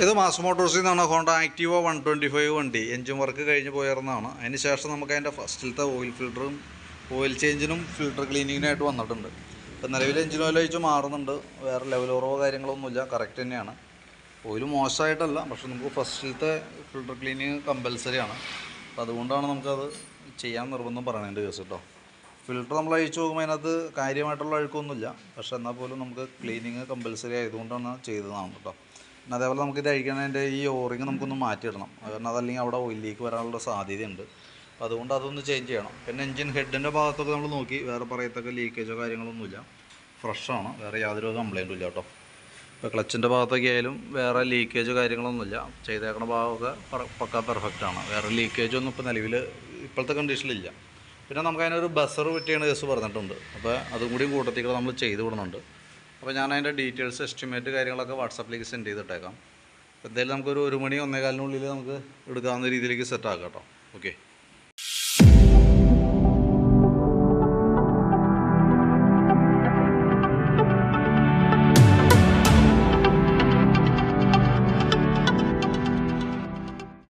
ഇത് മാസ് മോട്ടോഴ്സിൽ നിന്നാണ് Honda Activa one twenty five വണ്ടി. എൻജിൻ വർക്ക് കഴിഞ്ഞ് പോയിരുന്നതാണ് അതിന് ശേഷം നമുക്ക് അതിന്റെ ഫസ്റ്റിലത്തെ ഓയിൽ ഫിൽറ്ററും ഓയിൽ ചേഞ്ചിനും ഫിൽറ്റർ ക്ലീനിങ്ങിനായിട്ട് വന്നിട്ടുണ്ട്. ഇപ്പം നിലവിൽ എൻജിൻ ഓയിൽ അയച്ച് മാറുന്നുണ്ട്. വേറെ ലെവൽ കുറവോ കാര്യങ്ങളൊന്നുമില്ല. കറക്റ്റ് തന്നെയാണ്. ഓയിൽ മോശമായിട്ടല്ല പക്ഷെ നമുക്ക് ഫസ്റ്റിലത്തെ ഫിൽറ്റർ ക്ലീനിങ് കമ്പൽസറിയാണ് അപ്പോൾ അതുകൊണ്ടാണ് നമുക്കത് ചെയ്യാൻ നിർബന്ധം പറയേണ്ടത് കേസ് കേട്ടോ. ഫിൽറ്റർ നമ്മൾ അഴിച്ചു നോക്കുമ്പോൾ അതിനകത്ത് കാര്യമായിട്ടുള്ള അഴുക്കൊന്നുമില്ല. പക്ഷെ എന്നാൽ പോലും നമുക്ക് ക്ലീനിങ് കമ്പൽസറി ആയതുകൊണ്ടാണ് ചെയ്തതാണ് കേട്ടോ. അതേപോലെ നമുക്ക് ഇത് അഴിക്കണതിന്റെ ഈ ഓറിങ് നമുക്കൊന്ന് മാറ്റിയിടണം. കാരണം അതല്ലെങ്കിൽ അവിടെ ഓയിൽ ലീക്ക് വരാനുള്ള സാധ്യതയുണ്ട്. അപ്പോൾ അതുകൊണ്ട് അതൊന്ന് ചേഞ്ച് ചെയ്യണം. പിന്നെ എൻജിൻ ഹെഡിന്റെ ഭാഗത്തൊക്കെ നമ്മൾ നോക്കി. വേറെ പറയത്തക്ക ലീക്കേജോ കാര്യങ്ങളൊന്നുമില്ല. ഫ്രഷാണ് വേറെ യാതൊരു കംപ്ലൈന്റും ഇല്ല കേട്ടോ. ഇപ്പോൾ ക്ലച്ചിന്റെ ഭാഗത്തൊക്കെ ആയാലും വേറെ ലീക്കേജോ കാര്യങ്ങളൊന്നുമില്ല. ചെയ്തേക്കണ ഭാഗമൊക്കെ പെർഫെക്റ്റ് ആണ്. വേറെ ലീക്കേജ് ഒന്നും ഇപ്പോൾ നിലവിൽ ഇപ്പോഴത്തെ കണ്ടീഷനിലില്ല പിന്നെ നമുക്ക് അതിനൊരു ബസർ പറ്റിയാണ് കേസ് പറഞ്ഞിട്ടുണ്ട്. അപ്പോൾ അതും കൂടി കൂട്ടത്തിൽ നമ്മൾ ചെയ്തു വിടുന്നുണ്ട്. അപ്പോൾ ഞാൻ അതിന്റെ ഡീറ്റെയിൽസ് എസ്റ്റിമേറ്റ് കാര്യങ്ങളൊക്കെ വാട്സാപ്പിലേക്ക് സെൻഡ് ചെയ്തിട്ടേക്കാം. എന്തായാലും നമുക്കൊരു ഒരു മണി ഒന്നേകാലിനുള്ളിൽ നമുക്ക് എടുക്കാവുന്ന രീതിയിലേക്ക് സെറ്റാക്കാം കേട്ടോ ഓക്കെ